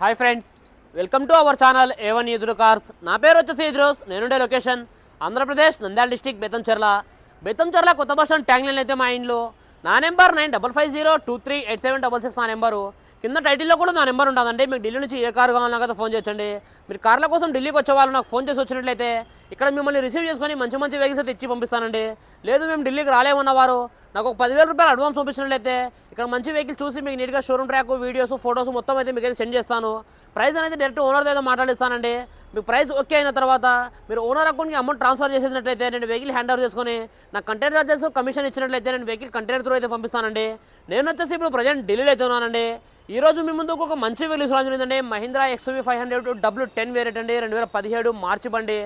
Hi friends welcome to our channel A one used cars నా పేరు వచ్చేసి ఇద్రోస్ నేనుండే లొకేషన్. ఆంధ్రప్రదేశ్ నంద్యాల డిస్టిక్ బెతంచెర్ల బెతంచెర్ల కొత్త బస్ స్టాండ్ ట్యాంక్ లైన్ అయితే మా ఇంట్లో నా number nine double five zero two three eight seven double six నా నెంబరు. కింద టైటిల్లో కూడా నా నెంబర్ ఉంటుందండి మీకు ఢిల్లీ నుంచి ఏ కారు కావాలన్నా కదా ఫోన్ చేయొచ్చండి. మీరు కార్ల కోసం ఢిల్లీకి వచ్చే వాళ్ళు నాకు ఫోన్ చేసి వచ్చినట్లయితే ఇక్కడ మిమ్మల్ని రిసీవ్ చేసుకొని మంచి మంచి వెహికల్స్ అయితే ఇచ్చి పంపిస్తానండి. లేదు మేము ఢిల్లీకి రాలేమన్నవారు. నాకు ఒక పదివేల రూపాయలు అడ్వాన్స్ పంపించినట్లయితే ఇక్కడ మంచి వెహికల్ చూసి మీకు నీట్గా షోరూమ్ ట్రాక్ వీడియోస్ ఫోటోస్ మొత్తం అయితే మీకు అయితే సెండ్ చేస్తాను. ప్రైస్ అనేది డైరెక్ట్ ఓనర్తో అయితే మాట్లాడిస్తానండి. మీకు ప్రైస్ ఓకే అయిన తర్వాత మీరు ఓనర్ అకౌంట్కి అమౌంట్ ట్రాన్స్ఫర్ చేసేసినట్లయితే నేను వెహికల్ హ్యాండ్ ఓవర్ చేసుకొని నాకు కంటైనర్ చార్జెస్ కమిషన్ ఇచ్చినట్లయితే నేను వెహికల్ కంటైనర్ త్రూ అయితే పంపిస్తానండి. నేను వచ్చేసి ఇప్పుడు ప్రజెంట్ ఢిల్లీలో అయితే ఉన్నానండి. ఈరోజు మీ ముందుకు ఒక మంచి వెలుగు రాజుందండి Mahindra XUV five hundred W ten variant అండి. రెండు వేల పదిహేడు మార్చి బండి.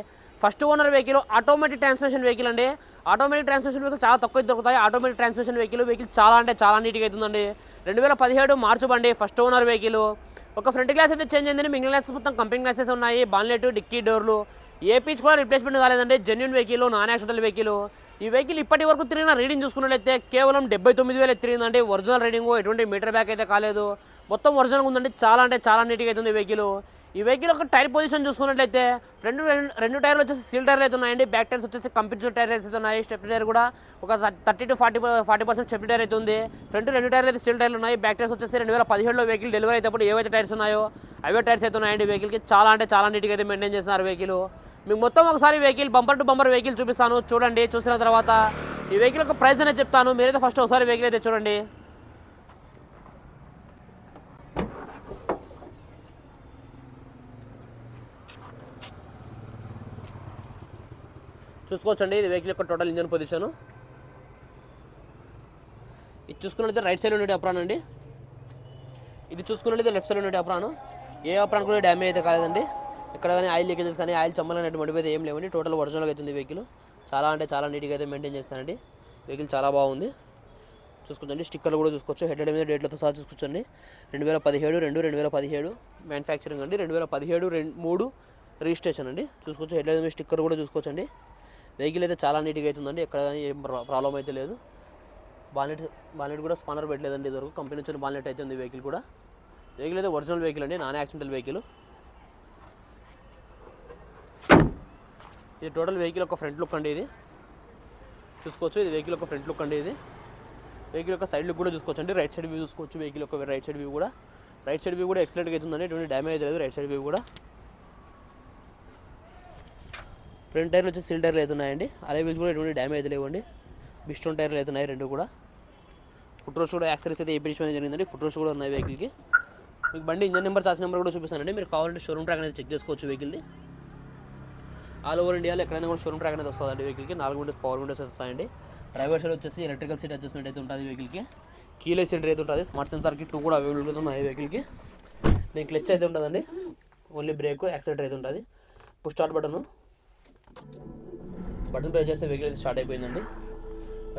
First owner vehicle automatic transmission vehicle అండి. ఆటోమేటిక్ ట్రాన్స్మిషన్ వెహికల్ చాలా తక్కువ దొరుకుతాయి. ఆటోమేటిక్ ట్రాన్స్మిషన్ వెహికల్ వెహికల్ చాలా అంటే చాలా నీట్గా అవుతుందండి రెండు వేల పదిహేడు మార్చి బండి ఫస్ట్ ఓనర్ వెహికల్ ఒక ఫ్రంట్ గ్లాస్ అయితే చేంజ్ అయిందండి. మిగిలిన గ్లాసెస్ మొత్తం కంపెనీ గ్లాసెస్ ఉన్నాయి. బాన్లెట్ డిక్కీ డోర్లు. ఏపీచ్ కూడా రిప్లేస్మెంట్ కాలేదండి. Genuine vehicle non accidental vehicle ఈ వెహికల్ ఇప్పటి వరకు తిరిగిన రీడింగ్ చూసుకున్నట్లయితే కేవలం డెబ్బై తొమ్మిది వేలు తిరిగిందండి. ఒరిజినల్ రీడింగ్ ఎటువంటి మీటర్ బ్యాక్ అయితే కాలేదు. మొత్తం ఒరిజినల్ ఉందండి. చాలా అంటే చాలా నీట్గా అవుతుంది ఉంది వెహికల్ ఈ వెహికల్ ఒక టైర్ పొజిషన్ చూసుకున్నట్లయితే రెండు రెండు- టైర్లు వచ్చేసి సీల్ టైర్లు అయితే ఉన్నాయండి. బ్యాక్ టైర్స్ వచ్చేసి కంపెనీ టైర్ అయితే ఉన్నాయి. స్టెప్ టైర్ కూడా ఒక thirty to forty forty percent step tyre అయితే ఉంది. ఫ్రంట్ రెండు టైర్లు అయితే సీల్ టైర్లు ఉన్నాయి. బ్యాక్ టైర్స్ వచ్చేసి రెండు వేల పదిహేడులో వెహికల్ డెలివరీ అయినప్పుడు ఏవైతే టైర్స్ ఉన్నాయో అవే టైర్స్ అయితే ఉన్నాయండి వెహికల్కి చాలా అంటే చాలా నీట్గా అయితే మెయింటైన్ చేస్తున్నారు వెహికల్ మీకు మొత్తం ఒకసారి vehicle bumper to bumper vehicle చూపిస్తాను. చూడండి చూసిన తర్వాత ఈ వెహికల్ యొక్క ప్రైస్ అనేది చెప్తాను. మీరైతే ఫస్ట్ ఒకసారి వెహికల్ అయితే చూడండి. చూసుకోవచ్చండి ఇది వెహికల్ యొక్క టోటల్ ఇంజన్ పొజిషను ఇది చూసుకున్నట్లయితే రైట్ సైడ్ ఉండే అప్రాన్ అండి. ఇది చూసుకున్నట్లయితే లెఫ్ట్ సైడ్ ఉండే అప్రాను. ఏ అప్రాన్ కూడా డ్యామేజ్ అయితే కాలేదండి. ఎక్కడ కానీ ఆయిల్ లీకేజెస్ కానీ ఆయిల్ చమ్మలనేటువంటి అయితే ఏం లేవండి. టోటల్ ఒరిజినల్గా అవుతుంది వెహికల్ చాలా అంటే చాలా నీట్గా అయితే మెయింటైన్ చేస్తానండి వెహికల్ చాలా బాగుంది. చూసుకుందండి స్టిక్కర్లు కూడా చూసుకోవచ్చు. హెడ్ మీద డేట్లతో సహా చూసుకోవచ్చండి. రెండు వేల పదిహేడు రెండు రెండు వేల పదిహేడు. మ్యానుఫ్యాక్చరింగ్ అండి. రెండు వేల పదిహేడు రెండు మూడు రిజిస్ట్రేషన్ అండి. చూసుకోవచ్చు హెడ్ మీద స్టిక్కర్ కూడా చూసుకోవచ్చండి. వెహికల్ అయితే చాలా నీట్గా అవుతుందండి. ఎక్కడ కానీ ఏం ప్రాబ్లం అయితే లేదు. బాలెట్ బాలెట్ కూడా స్పానర్ పెట్టలేదండి ఇదివరకు. కంపెనీ నుంచి బాలెట్ అయితే ఉంది వెహికల్ కూడా. వెహికల్ అయితే ఒరిజినల్ వెహికల్ అండి. నాన్ యాక్సిడెంటల్ వెహికల్ ఇది టోటల్ వెహికల్ యొక్క ఫ్రంట్ లుక్ అండి ఇది. చూసుకోవచ్చు ఇది వెహికల్ యొక్క ఫ్రంట్ లుక్ అండి ఇది. వెహికల్ యొక్క సైడ్ లుక్ కూడా చూసుకోవచ్చు అండి. రైట్ సైడ్ వ్యూ చూసుకోవచ్చు వెహికల్ యొక్క రైట్ సైడ్ వ్యూ కూడా. రైట్ సైడ్ వ్యూ కూడా ఎక్సలెంట్గా అవుతుందండి. ఎటువంటి డ్యామేజ్ లేదు రైట్ సైడ్ వ్యూ కూడా. ఫ్రంట్ టైర్లు వచ్చి సిల్ టైర్లు అవుతున్నాయండి అలే వీల్స్ కూడా ఎటువంటి డ్యామేజ్ లేవండి. బిస్టోన్ టైర్లు అవుతున్నాయి రెండు కూడా. ఫుట్ రోడ్స్ కూడా యాక్సరీస్ అయితే వేయించడం జరిగిందండి. ఫుట్ రోడ్స్ కూడా ఉన్నాయి వెహికల్కి. మీకు బండి ఇంజన్ నెంబర్ చార్జ్ నెంబర్ కూడా చూపిస్తానండి. మీరు కావాలంటే షోరూమ్ ట్రాక్ అనేది చెక్ చేసుకోవచ్చు వెహికల్ది. ఆల్ ఓవర్ ఇండియాలో ఎక్కడైనా కూడా షోరూమ్ ట్రాక్ అనేది వస్తుందండి వెహికల్కి. నాలుగు విండోస్ పవర్ విండోస్ వస్తాయండి. డ్రైవర్ సైడ్ వచ్చేసి ఎలక్ట్రికల్ సీట్ అడ్జస్ట్మెంట్ అయితే ఉంటుంది వెహికల్కి. కీలే సెంటర్ అయితే ఉంటుంది. స్మార్ట్ సెన్సార్కి టూ కూడా అవైలబుల్గా ఉన్నాయి వెహికల్కి. నేను క్లచ్ అయితే ఉంటుందండి. ఓన్లీ బ్రేక్ యాక్సిడెంట్ అయితే ఉంటుంది. Push start button button press చేస్తే వెహికల్ అయితే స్టార్ట్ అయిపోయిందండి.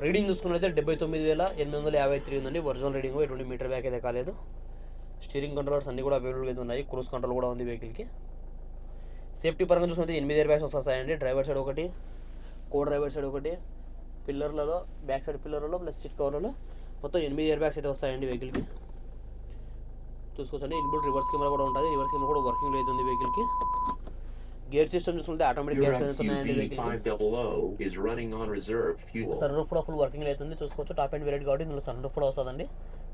రీడింగ్ చూసుకున్నట్లయితే డెబ్బై తొమ్మిది వేల ఎనిమిది వందల యాభై త్రీ ఉందండి. ఒరిజినల్ రీడింగ్ ఎటువంటి మీటర్ బ్యాక్ అయితే కాలేదు. స్టీరింగ్ కంట్రోలర్స్ అన్ని కూడా అవైలబుల్ అయితే ఉన్నాయి. క్రూజ్ కంట్రోల్ కూడా ఉంది వెహికల్కి సేఫ్టీ పరంగా చూసుకుంటే ఎనిమిది ఇయర్ బ్యాగ్స్ వస్తాయండి. డ్రైవర్ సైడ్ ఒకటి కో డ్రైవర్ సైడ్ ఒకటి పిల్లర్లలో బ్యాక్ సైడ్ పిల్లర్లలో ప్లస్ సీట్ కవర్లలో మొత్తం ఎనిమిది ఇయర్ బ్యాగ్స్ అయితే వస్తాయండి వెహికల్కి చూసుకోవచ్చండి ఇన్బుల్ రివర్స్ కెమెరా కూడా ఉంటుంది. రివర్స్ కెమెరా కూడా వర్కింగ్ అవుతుంది వెహికల్కి గేర్ సిస్టమ్ చూసుకుంటే ఆటోమేటిక్ గేర్స్ ఉన్నాయండి వెహికల్కి XUV500 is running on reserve fuel. Sun roof కూడా ఫుల్ వర్కింగ్ అవుతుంది. చూసుకోవచ్చు. టాప్ అండ్ వెరైటీ కాబట్టి ఇందులో సన్ రూఫ్ కూడా వస్తుందండి.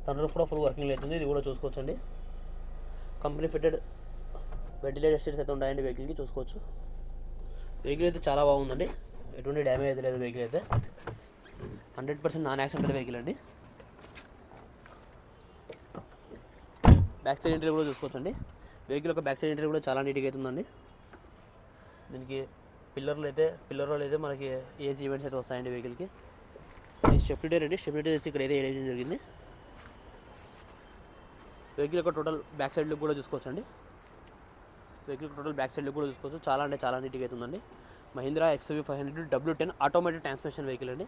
సన్ రూఫ్ కూడా ఫుల్ వర్కింగ్ అవుతుంది. ఇది కూడా చూసుకోవచ్చండి. కంపెనీ ఫిట్టెడ్ వెంటిలేటర్ సీట్స్ అయితే ఉన్నాయండి వెహికల్కి చూసుకోవచ్చు. వెహికల్ అయితే చాలా బాగుందండి. ఎటువంటి డ్యామేజ్ అయితే లేదు వెహికల్ అయితే. Hundred percent non accidental vehicle అండి. బ్యాక్ సైడ్ ఇంటీరియర్ కూడా చూసుకోవచ్చండి. వెహికల్ యొక్క బ్యాక్ సైడ్ ఇంటీరియర్ కూడా చాలా నీట్గా అవుతుందండి. దీనికి పిల్లర్లు అయితే పిల్లర్లు అయితే మనకి ఏసీ ఈవెంట్స్ అయితే వస్తాయండి వెహికల్కి ఇది స్టెప్లిటీ అండి స్టెప్లిటీ చేసి ఇక్కడ అయితే వేయడం జరిగింది. వెహికల్ యొక్క టోటల్ బ్యాక్ సైడ్ లుక్ కూడా చూసుకోవచ్చండి. వెహికల్ టోటల్ బ్యాక్ సైడ్ కూడా చూసుకోవచ్చు. చాలా అంటే చాలా నీట్గా అవుతుందండి Mahindra XUV five hundred W ten automatic transmission vehicle అండి.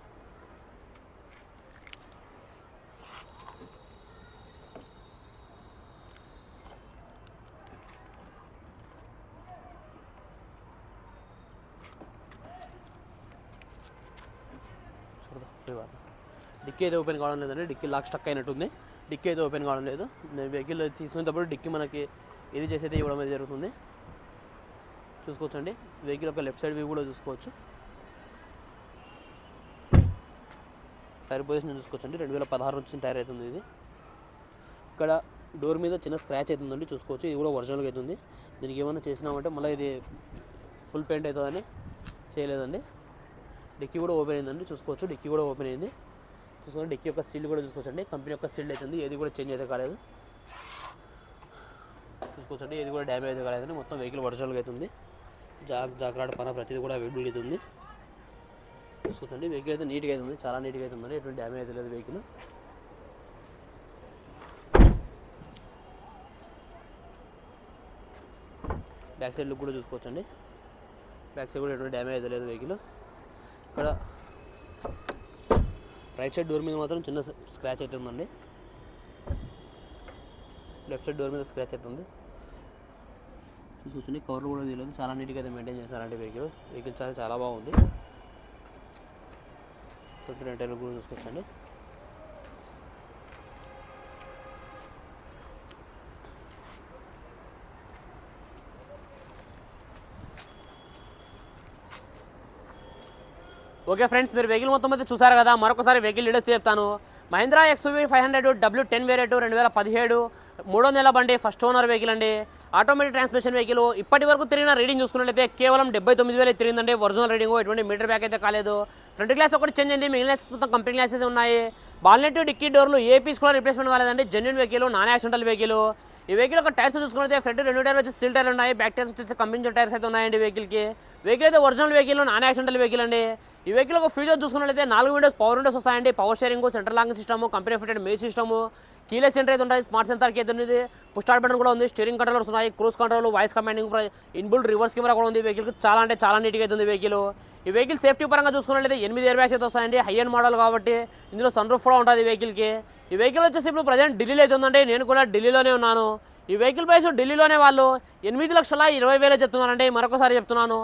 డిక్కీ అయితే ఓపెన్ కావడం లేదండి. డిక్కీ లాక్ స్టక్ అయినట్టుంది డిక్కీ అయితే ఓపెన్ కావడం లేదు. నేను వెహికల్ తీసుకునేటప్పుడు డిక్కీ మనకి ఇది చేసి అయితే ఇవ్వడం అయితే జరుగుతుంది. చూసుకోవచ్చండి. వెహికల్ యొక్క లెఫ్ట్ సైడ్ వ్యూ కూడా చూసుకోవచ్చు. టైర్ పొజిషన్ చూసుకోవచ్చండి. రెండు వేల పదహారు నుంచి టైర్ అవుతుంది ఇది. ఇక్కడ డోర్ మీద చిన్న స్క్రాచ్ అవుతుందండి చూసుకోవచ్చు. ఇది కూడా ఒరిజినల్గా అవుతుంది దీనికి ఏమైనా చేసినామంటే మళ్ళీ ఇది ఫుల్ పెయింట్ అవుతుందని చేయలేదండి. డిక్కీ కూడా ఓపెన్ అయిందండి. చూసుకోవచ్చు. డిక్కీ కూడా ఓపెన్ అయింది. చూసుకోండి. డిక్కీ యొక్క సీల్ కూడా చూసుకోవచ్చండి. కంపెనీ యొక్క సీల్ అవుతుంది ఏది కూడా చేంజ్ అయితే కాలేదు. చూసుకోవచ్చండి. ఏది కూడా డ్యామేజ్ అయితే కాలేదండి. మొత్తం వెహికల్ ఒరిజినల్గా అవుతుంది జాగ్ జాగ్రత్త పన ప్రతిదీ కూడా అవైలబిలిటీ ఉంది. చూసుకోండి వెహికల్ అయితే నీట్గా అయితే ఉంది. చాలా నీట్గా అయితే ఉందండి. ఎటువంటి డ్యామేజ్ అయితే లేదు వెహికల్. బ్యాక్ సైడ్ లుక్ కూడా చూసుకోవచ్చండి. బ్యాక్ సైడ్ కూడా ఎటువంటి డ్యామేజ్ అయితే లేదు వెహికల్. ఇక్కడ రైట్ సైడ్ డోర్ మీద మాత్రం చిన్న స్క్రాచ్ అయితే ఉందండి. లెఫ్ట్ సైడ్ డోర్ మీద స్క్రాచ్ అవుతుంది చూసుకోవచ్చండి కవర్లు కూడా తీయలేదు చాలా నీట్గా అయితే మెయింటైన్ చేస్తారండి వెహికల్ వెహికల్ చాలా చాలా బాగుంది. ట్వంటీ టైర్లు కూడా చూసుకోవచ్చండి. ఓకే ఫ్రెండ్స్ మీరు వెహికల్ మొత్తం అయితే చూసారు కదా. మరొకసారి వెహికల్ డీటెయిల్స్ చెప్తాను Mahindra XUV five hundred W ten variant రెండు వేల పదిహేడు మూడో నెల బండి ఫస్ట్ ఓనర్ వెహికల్ అండి. ఆటోమేటిక్ ట్రాన్స్మిషన్ వెహికల్ ఇప్పటి వరకు తిరిగిన రీడింగ్ చూసుకున్నట్లయితే కేవలం డెబ్బై తొమ్మిది వేలు తిరిగిందండి. ఒరిజినల్ రీడింగ్ ఎటువంటి మీటర్ బ్యాక్ అయితే కాలేదు. ఫ్రంట్ గ్లాస్ ఒకటి చేంజ్ అయింది మిగిలిన మొత్తం కంపెనీ గ్లాసెస్ ఉన్నాయి. బాల్నెట్ డిక్కీ డోర్లు ఏ పీస్ కూడా రిప్లేస్మెంట్ కాలేదండి. Genuine vehicle non accidental vehicle. ఈ వెహికల్ ఒక టైర్స్ చూసుకుంటే ఫ్రంట్ రెండు టైర్లు వచ్చి స్టీల్ టైర్లు ఉన్నాయి. బ్యాక్ టైర్స్ వచ్చి కంపెనీ టైర్స్ అయితే ఉన్నాయండి వెహికల్కి వెహికల్ అయితే original vehicle non accidental vehicle అండి. ఈ వెహికల్ ఒక ఫ్యూచర్ చూసుకున్నట్లయితే నాలుగు విండోస్ పవర్ విండోస్ వస్తాయండి. Power steering central locking system company fitted మే సిస్టమ్ కీలెస్ సెంటర్ అయితే ఉంటుంది స్మార్ట్ సెన్సార్ అయితే ఉంది పుష్టార్ బటన్ కూడా ఉంది. స్టీరింగ్ కంట్రోల్స్ ఉన్నాయి. Cruise control voice commanding inbuilt reverse camera కూడా ఉంది వెహికల్ చాలా అంటే చాలా నీట్గా అయితే ఉంది వెహికల్ ఈ వెహికల్ సేఫ్టీ పరంగా చూసుకున్నట్లయితే ఎనిమిది ఇయర్ బ్యాగ్స్ అయితే వస్తాయండి. హై అండ్ మోడల్ కాబట్టి ఇందులో సన్ రూఫ్ కూడా ఉంటుంది వెహికల్కి ఈ వెహికల్ వచ్చేసి ఇప్పుడు ప్రజెంట్ ఢిల్లీలో అయితే ఉందండి. నేను కూడా ఢిల్లీలోనే ఉన్నాను. ఈ వెహికల్ ప్రైస్ ఢిల్లీలోనే వాళ్ళు ఎనిమిది లక్షల ఇరవై వేలు చెప్తున్నారండి. మరొకసారి చెప్తున్నాను.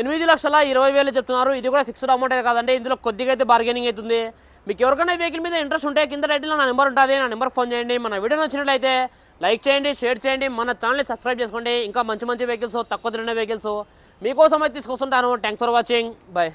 ఎనిమిది లక్షల ఇరవై వేలు చెప్తున్నారు. ఇది కూడా ఫిక్స్డ్ అమౌంట్ అయితే కాదండి. ఇందులో కొద్దిగా అయితే బార్గెనింగ్ అవుతుంది. మీకు ఎవరికైనా వెహికల్ మీద ఇంట్రెస్ట్ ఉంటే కింద టైటిల్లో నా నెంబర్ ఉంటుంది. నా నెంబర్ ఫోన్ చేయండి. మన వీడియో నచ్చినట్లయితే లైక్ చేయండి షేర్ చేయండి. మన ఛానల్ని సబ్స్క్రైబ్ చేసుకోండి. ఇంకా మంచి మంచి వెహికల్స్ తక్కువ తిరిగిన వెహికల్స్ మీకోసం అయితే తీసుకొస్తుంటాను. Thanks for watching bye